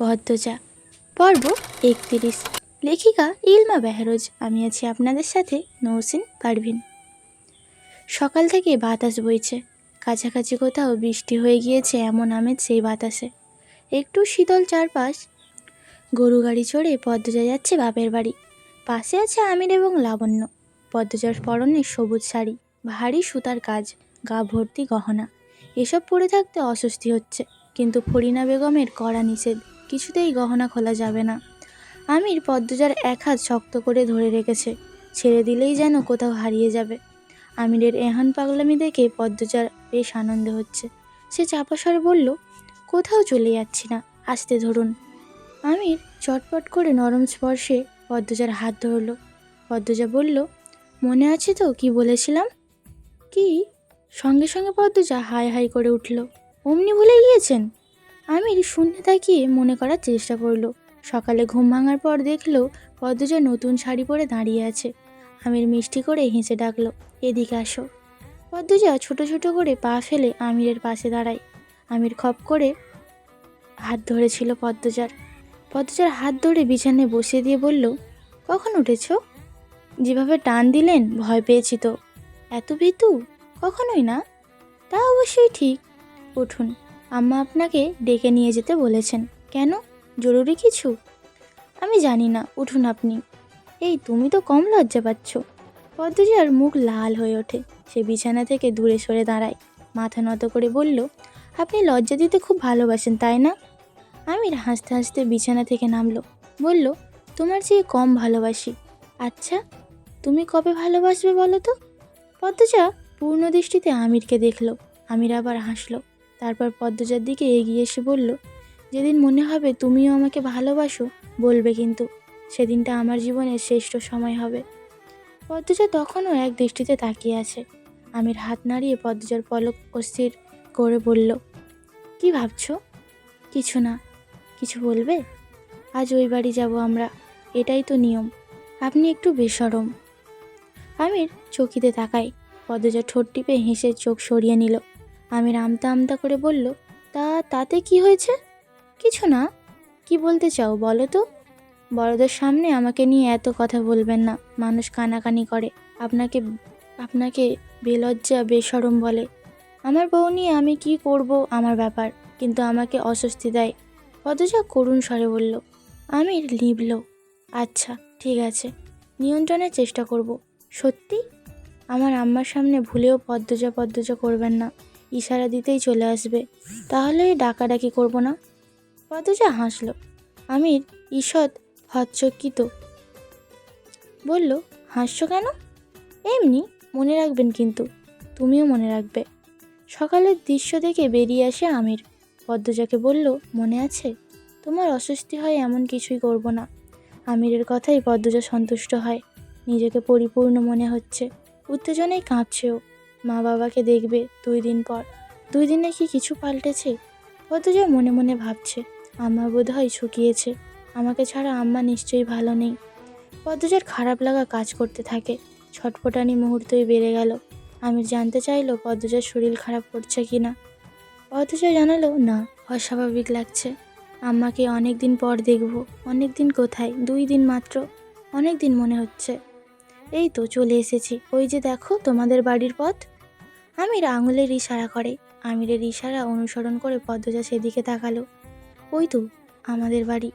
পদ্মজা। পর্ব একত্রিশ। লেখিকা ইলমা বেহরোজ। আমি আছি আপনাদের সাথে নৌসিন পারভিন। সকাল থেকে বাতাস বইছে। কাছাকাছি কোথাও বৃষ্টি হয়ে গিয়েছে এমন আমেজ সেই বাতাসে। একটু শীতল চারপাশ। গরু গাড়ি চড়ে পদ্মজা যাচ্ছে বাপের বাড়ি। পাশে আছে আমির এবং লাবণ্য। পদ্মজার পরনে সবুজ শাড়ি, ভারী সুতার কাজ, গা ভর্তি গহনা। এসব পরে থাকতে অস্বস্তি হচ্ছে। কিন্তু ফরিনা বেগমের কড়া নিষেধ। কিছুতেই গহনা খোলা যাবে না। আমির পদ্মজার এক হাত শক্ত করে ধরে রেখেছে, ছেড়ে দিলেই যেন কোথাও হারিয়ে যাবে। আমিরের এহান পাগলামি দেখে পদ্মজার বেশ আনন্দ হচ্ছে। সে চাপাস্বরে বলল, কোথাও চলে যাচ্ছি না, আসতে ধরুন। আমির চটপট করে নরম স্পর্শে পদ্মজার হাত ধরল। পদ্মজা বলল, মনে আছে তো কি বলেছিলাম? কি? সঙ্গে সঙ্গে পদ্মজা হাই হাই করে উঠল, অমনি ভুলে গিয়েছেন? আমির শূন্য তাকিয়ে মনে করার চেষ্টা করল। সকালে ঘুম ভাঙার পর দেখল পদ্মজা নতুন শাড়ি পরে দাঁড়িয়ে আছে। আমির মিষ্টি করে হেসে ডাকলো, এদিকে আসো। পদ্মজা ছোট ছোট করে পা ফেলে আমিরের পাশে দাঁড়ায়। আমির খপ করে হাত ধরেছিল পদ্মজার। পদ্মজার হাত ধরে বিছানায় বসিয়ে দিয়ে বলল, কখন উঠেছো? যেভাবে টান দিলেন, ভয় পেয়েছি তো। এত ভীতু? কখনোই না? তা অবশ্যই ঠিক। উঠুন। আম্মা আপনাকে ডেকে নিয়ে যেতে বলেছেন। কেন? জরুরি কিছু? আমি জানি না, উঠুন আপনি। এই, তুমি তো কম লজ্জা পাচ্ছ। পদ্মজার মুখ লাল হয়ে ওঠে। সে বিছানা থেকে দূরে সরে দাঁড়ায়। মাথা নত করে বলল, আপনি লজ্জা দিতে খুব ভালোবাসেন, তাই না? আমির হাসতে হাসতে বিছানা থেকে নামলো। বলল, তোমার চেয়ে কম ভালোবাসি। আচ্ছা তুমি কবে ভালোবাসবে বলো তো? পদ্মজা পূর্ণ দৃষ্টিতে আমিরকে দেখল। আমির আবার হাসলো তারপর পদ্মজার দিকে এগিয়ে এসে বলল, যেদিন মনে হবে তুমিও আমাকে ভালোবাসো, বলবে কিন্তু, সেদিনটা আমার জীবনের শ্রেষ্ঠ সময় হবে। পদ্মজা তখনও এক দৃষ্টিতে তাকিয়ে আছে। আমির হাত নাড়িয়ে পদ্মজার পলক অস্থির করে বলল, কি ভাবছ? কিছু না। কিছু বলবে? আজ ওই বাড়ি যাব আমরা। এটাই তো নিয়ম। আপনি একটু বেসরম। আমির চকিতে তাকায়। পদ্মজা ঠোঁট টিপে হেসে চোখ সরিয়ে নিল। আমির আমতা আমতা করে বলল, তা তাতে কি হয়েছে? কিছু না। কি বলতে চাও বলো তো? বড়দের সামনে আমাকে নিয়ে এত কথা বলবেন না। মানুষ কানাকানি করে। আপনাকে আপনাকে বেলজ্জা বেসরম বলে। আমার বউ নিয়ে আমি কি করব আমার ব্যাপার? কিন্তু আমাকে অস্বস্তি দেয়। পদজা করুণ স্বরে বলল আমির লিবল। আচ্ছা ঠিক আছে। নিয়ন্ত্রণের চেষ্টা করব। সত্যি? আমার আম্মার সামনে ভুলেও পদ্মজা পদ্মজা করবেন না। ইশারা দিতেই চলে আসবে। তাহলে ডাকাডাকি করব না? পদ্মজা হাসলো। আমির ঈষৎ হচ্চকিত বলল, হাসছো কেন? এমনি, মনে রাখবেন কিন্তু, তুমিও মনে রাখবে। সকালের দৃশ্য দেখে বেরিয়ে আসে আমির। পদ্মজাকে বলল, মনে আছে? তোমার অস্বস্তি হয় এমন কিছুই করব না। আমিরের কথাই পদ্মজা সন্তুষ্ট হয়। নিজেকে পরিপূর্ণ মনে হচ্ছে। উত্তেজনায় কাঁপছেও। মা বাবাকে দেখবে দুই দিন পর। দুই দিনে কি কিছু পাল্টেছে? পদ্মজা মনে মনে ভাবছে, আম্মা বোধ হয় শুকিয়েছে। আমাকে ছাড়া আম্মা নিশ্চয়ই ভালো নেই। পদ্মজার খারাপ লাগা কাজ করতে থাকে। ছটফটানি মুহূর্তই বেড়ে গেল। আমির জানতে চাইলো পদ্মজার শরীর খারাপ করছে কি না পদ্মজা জানালো, না, অস্বাভাবিক লাগছে। আম্মাকে অনেক দিন পর দেখব। অনেক দিন কোথায়? দুই দিন মাত্র। অনেক দিন মনে হচ্ছে। এই তো চলে এসেছি। ওই যে দেখো, তোমাদের বাড়ির পথ। আমির আঙুলের ইশারা করে। আমিরের ইশারা অনুসরণ করে পদ্মজা সেদিকে তাকালো। ওই তো, আমাদের বাড়ি।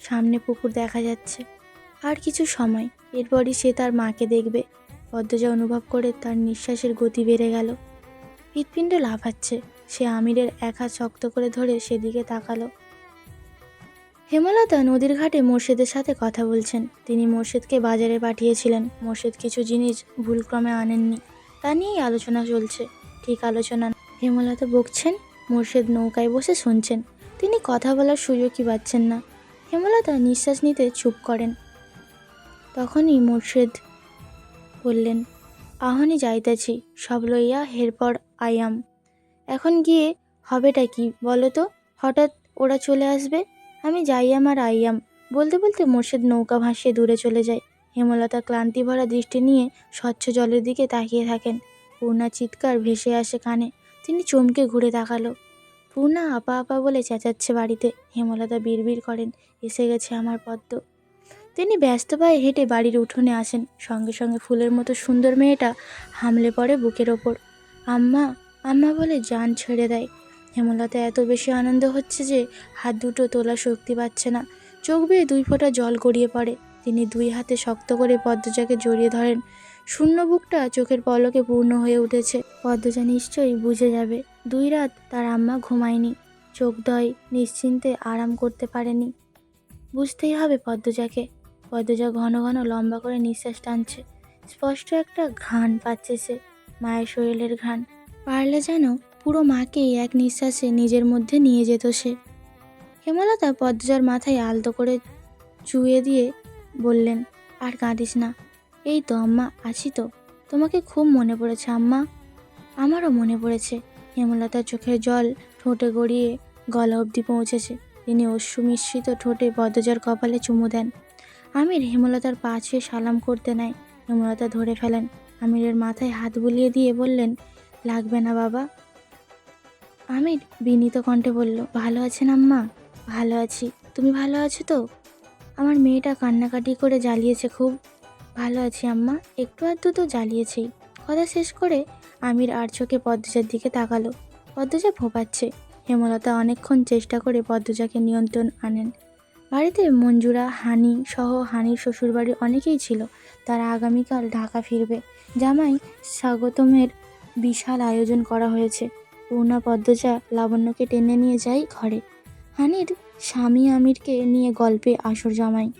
সামনে পুকুর দেখা যাচ্ছে। আর কিছু সময়, এরপরই সে তার মাকে দেখবে। পদ্মজা অনুভব করে তার নিঃশ্বাসের গতি বেড়ে গেল। হৃৎপিণ্ড লাফাচ্ছে। সে আমিরের এক হাত শক্ত করে ধরে সেদিকে তাকালো। হেমলতা নদীর ঘাটে মোর্শেদের সাথে কথা বলছেন। তিনি মোর্শেদকে বাজারে পাঠিয়েছিলেন। মোর্শেদ কিছু জিনিস ভুলক্রমে আনেননি। তা নিয়েই আলোচনা চলছে। ঠিক আলোচনা না। হেমলতা বকছেন, মোর্শেদ নৌকায় বসে শুনছেন। তিনি কথা বলার সুযোগই পাচ্ছেন না। হেমলতা নিঃশ্বাস নিতে চুপ করেন। তখনই মোর্শেদ বললেন, আহনি যাইতেছি, সব লইয়া হেরপর আয়াম। এখন গিয়ে হবেটা কি বলো তো? হঠাৎ ওরা চলে আসবে? আমি যাইয়াম আর আইয়াম বলতে বলতে মোর্শেদ নৌকা ভাসিয়ে দূরে চলে যায়। হেমলতা ক্লান্তি ভরা দৃষ্টি নিয়ে স্বচ্ছ জলের দিকে তাকিয়ে থাকেন। পূর্ণা চিৎকার ভেসে আসে কানে। তিনি চমকে ঘুরে তাকালো। পূর্ণা আপা আপা বলে চেঁচাচ্ছে বাড়িতে। হেমলতা বিড়বিড় করেন, এসে গেছে আমার পদ্ম। তিনি ব্যস্ত পায়ে হেঁটে বাড়ির উঠোনে আসেন। সঙ্গে সঙ্গে ফুলের মতো সুন্দর মেয়েটা হামলে পড়ে বুকের ওপর। আম্মা আম্মা বলে জান ছেড়ে দেয়। হেমলতা এত বেশি আনন্দ হচ্ছে যে হাত দুটো তোলা শক্তি পাচ্ছে না। চোখ বেয়ে দুই ফোঁটা জল গড়িয়ে পড়ে। তিনি দুই হাতে শক্ত করে পদ্মজাকে জড়িয়ে ধরেন। শূন্য বুকটা চোখের পলকে পূর্ণ হয়ে উঠেছে। পদ্মজা নিশ্চয়ই বুঝে যাবে। দুই রাত তার আম্মা ঘুমায়নি। চোখ দয় নিশ্চিন্তে আরাম করতে পারেনি। বুঝতেই হবে পদ্মজাকে। পদ্মজা ঘন ঘন লম্বা করে নিঃশ্বাস টানছে। স্পষ্ট একটা ঘ্রাণ পাচ্ছে সে, মায়ের শরীরের ঘ্রাণ। পারলে যেন পুরো মাকেই এক নিঃশ্বাসে নিজের মধ্যে নিয়ে যেত সে। হেমলতা পদ্মজার মাথায় আলতো করে চুয়ে দিয়ে বললেন, আর কাঁদিস না। এই তো আম্মা, আছি তো। তোমাকে খুব মনে পড়েছে আম্মা। আমারও মনে পড়েছে। হেমলতার চোখের জল ঠোঁটে গড়িয়ে গলা অবধি পৌঁছেছে। তিনি অশ্রু মিশ্রিত ঠোঁটে পদ্মজার কপালে চুমু দেন। আমির হেমলতার পা ছুঁয়ে সালাম করতে নেয়। হেমলতা ধরে ফেলেন। আমিরের মাথায় হাত বুলিয়ে দিয়ে বললেন, লাগবে না বাবা। আমির বিনীত কণ্ঠে বলল, ভালো আছেন আম্মা? ভালো আছি। তুমি ভালো আছো তো? আমার মেয়েটা কান্নাকাটি করে জ্বালিয়েছে, খুব ভালো আছি আম্মা। একটু আধটু তো জ্বালিয়েছেই। কথা শেষ করে আমির আর চোখে পদ্মজার দিকে তাকালো। পদ্মজা ভোপাচ্ছে। হেমলতা অনেকক্ষণ চেষ্টা করে পদ্মজাকে নিয়ন্ত্রণ আনেন। বাড়িতে মঞ্জুরা, হানি সহ হানির শ্বশুরবাড়ির অনেকেই ছিল। তারা আগামীকাল ঢাকা ফিরবে। জামাই স্বাগতমের বিশাল আয়োজন করা হয়েছে। পূর্ণা পদ্মজা লাবণ্যকে টেনে নিয়ে যায় ঘরে। হানির স্বামী আমিরকে নিয়ে গল্পে আসর জমায়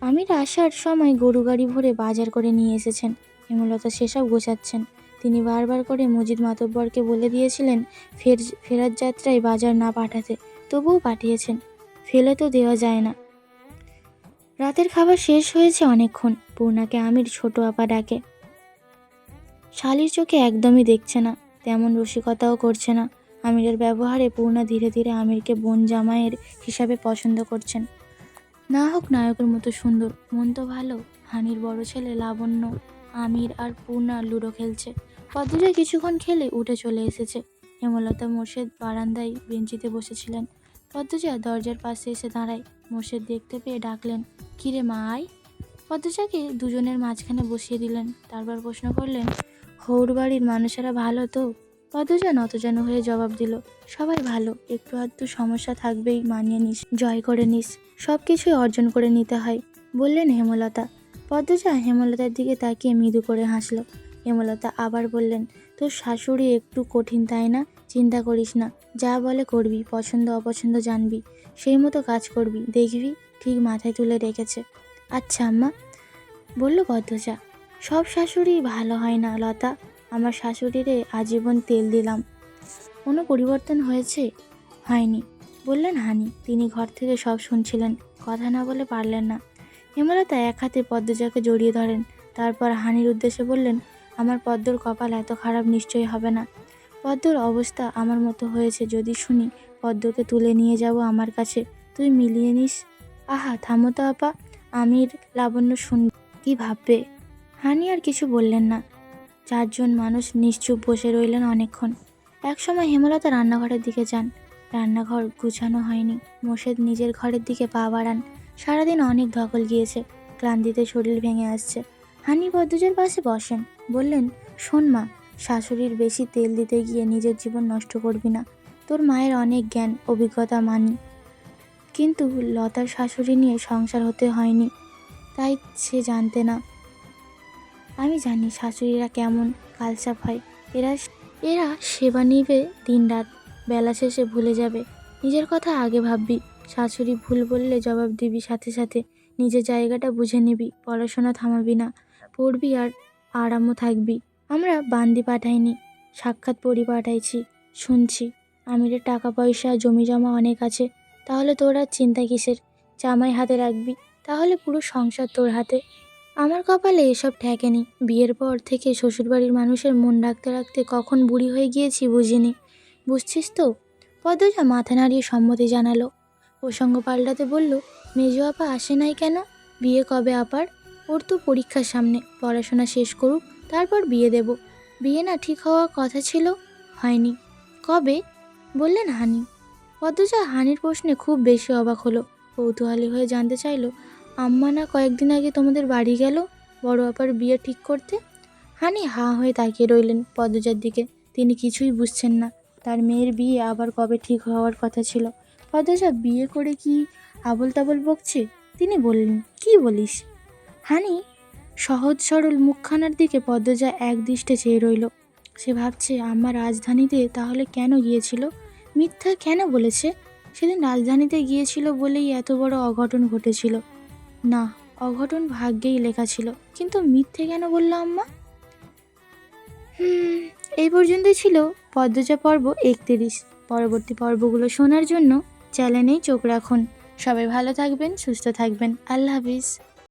আমির আসার সময় গরু গাড়ি ভরে বাজার করে নিয়ে এসেছেন। হেমলতা সেসব গোছাচ্ছেন। তিনি বারবার করে মজিদ মাতব্বরকে বলে দিয়েছিলেন, ফের ফেরার যাত্রায় বাজার না পাঠাতে। তবুও পাঠিয়েছেন। ফেলে তো দেওয়া যায় না। রাতের খাবার শেষ হয়েছে অনেকক্ষণ। পূর্ণাকে আমির ছোট আপা ডাকে। শালির চোখে একদমই দেখছে না। তেমন রসিকতাও করছে না। আমিরের ব্যবহারে পূর্ণা ধীরে ধীরে আমিরকে বোন জামাইয়ের হিসাবে পছন্দ করছেন। না হোক নায়কের মতো সুন্দর, মন তো ভালো। হানির বড় ছেলে লাবণ্য, আমির আর পূর্ণা লুডো খেলছে। পদ্মজা কিছুক্ষণ খেলে উঠে চলে এসেছে। হেমলতা মোর্শেদ বারান্দায় বেঞ্চিতে বসেছিলেন। পদ্মজা দরজার পাশে এসে দাঁড়ায়। মোর্শেদ দেখতে পেয়ে ডাকলেন, কিরে মা আয় পদ্মজাকে দুজনের মাঝখানে বসিয়ে দিলেন। তারপর প্রশ্ন করলেন হৌর বাড়ির মানুষেরা ভালো তো? পদ্মজা নতজান হয়ে জবাব দিল, সবাই ভালো, একটু আধটু সমস্যা থাকবেই, মানিয়ে নিস, জয় করে নিস সব কিছুই অর্জন করে নিতে হয়, বললেন হেমলতা। পদ্মজা হেমলতার দিকে তাকিয়ে মৃদু করে হাসলো। হেমলতা আবার বললেন, তোর শাশুড়ি একটু কঠিন তাই না? চিন্তা করিস না, যা বলে করবি, পছন্দ অপছন্দ জানবি, সেই মতো কাজ করবি, দেখবি, ঠিক মাথায় তুলে রেখেছে। আচ্ছা আম্মা, বলল পদ্মজা, সব শাশুড়ি ভালো হয় না লতা? আমার শাশুড়িরে আজীবন তেল দিলাম। কোনো পরিবর্তন হয়েছে? হয়নি। বললেন, হানি, তিনি ঘর থেকে সব শুনছিলেন। কথা না বলে পারলেন না। হেমলতা এক হাতে পদ্মজাকে জড়িয়ে ধরেন। তারপর হানির উদ্দেশ্যে বললেন, আমার পদ্মর কপাল এত খারাপ নিশ্চয়ই হবে না। পদ্মর অবস্থা আমার মতো হয়েছে যদি শুনি পদ্মকে তুলে নিয়ে যাব আমার কাছে। তুই মিলিয়ে নিস? আহা, থামো তো আপা, আমির লাবণ্য শুন কি ভাববে? হানি আর কিছু বললেন না। চারজন মানুষ নিশ্চুপ বসে রইলেন অনেকক্ষণ। একসময় হেমলতা রান্নাঘরের দিকে যান। রান্নাঘর গুছানো হয়নি। মোর্শেদ নিজের ঘরের দিকে পা বাড়ান। সারাদিন অনেক ধকল গিয়েছে। ক্লান্তিতে শরীর ভেঙে আসছে। হানি পদ্মজের পাশে বসেন। বললেন, শোন মা, শাশুড়ির বেশি তেল দিতে গিয়ে নিজের জীবন নষ্ট করবি না। তোর মায়ের অনেক জ্ঞান, অভিজ্ঞতা, মানি। কিন্তু লতার শাশুড়ি নিয়ে সংসার হতে হয়নি। তাই সে জানতে না আমি জানি শাশুড়িরা কেমন কালচাপ হয়। এরা এরা সেবা নিবে দিন রাত, বেলা শেষে ভুলে যাবে। নিজের কথা আগে ভাববি, শাশুড়ি ভুল বললে জবাব দিবি সাথে সাথে। নিজের জায়গাটা বুঝে নিবি, পড়াশোনা থামাবি না। পড়বি আর আরামও থাকবি। আমরা বান্দি পাঠাইনি, সাক্ষাৎ পড়ি পাঠাইছি, শুনছি। আমিরের টাকা পয়সা, জমি জমা অনেক আছে। তাহলে তোর আর চিন্তা কিসের? জামাই হাতে রাখবি। তাহলে পুরো সংসার তোর হাতে। আমার কপালে এসব ঠেকেনি। বিয়ের পর থেকে শ্বশুরবাড়ির মানুষের মন রাখতে রাখতে কখন বুড়ি হয়ে গিয়েছি বুঝিনি। বুঝছিস তো? পদ্মজা মাথা নাড়িয়ে সম্মতি জানালো। প্রসঙ্গ পাল্টাতে বলল, মেজো আপা আসে নাই কেন? বিয়ে কবে আপার? ওর তো পরীক্ষার সামনে। পড়াশোনা শেষ করুক, তারপর বিয়ে দেব। বিয়ে না ঠিক হওয়ার কথা ছিল? হয়নি। কবে? বললেন হানি। পদ্মজা হানির প্রশ্নে খুব বেশি অবাক হলো। কৌতূহলী হয়ে জানতে চাইলো আম্মা না কয়েকদিন আগে তোমাদের বাড়ি গেল, বড় আপার বিয়ে ঠিক করতে। হানি হাঁ হয়ে তাকিয়ে রইলেন পদ্মজার দিকে। তিনি কিছুই বুঝছেন না। তার মেয়ের বিয়ে আবার কবে ঠিক হওয়ার কথা ছিল। পদ্মজা বিয়ে করে কি আবল তাবল বকছে? তিনি বললেন, কি বলিস? হানি সহজ সরল মুখখানার দিকে পদ্মজা এক দৃষ্টে চেয়ে রইল। সে ভাবছে, আমার রাজধানীতে তাহলে কেন গিয়েছিল? মিথ্যা কেন বলেছে? সেদিন রাজধানীতে গিয়েছিল বলেই এত বড় অঘটন ঘটেছিল। না, অঘটন ভাগ্যেই লেখা ছিল। কিন্তু মিথ্যে কেন বলল আম্মা? হুম, এই পর্যন্তই ছিল পদ্মজা পর্ব একত্রিশ। পরবর্তী পর্বগুলো শোনার জন্য চ্যানেলেই চোখ রাখুন। সবাই ভালো থাকবেন, সুস্থ থাকবেন। আল্লাহ হাফিজ।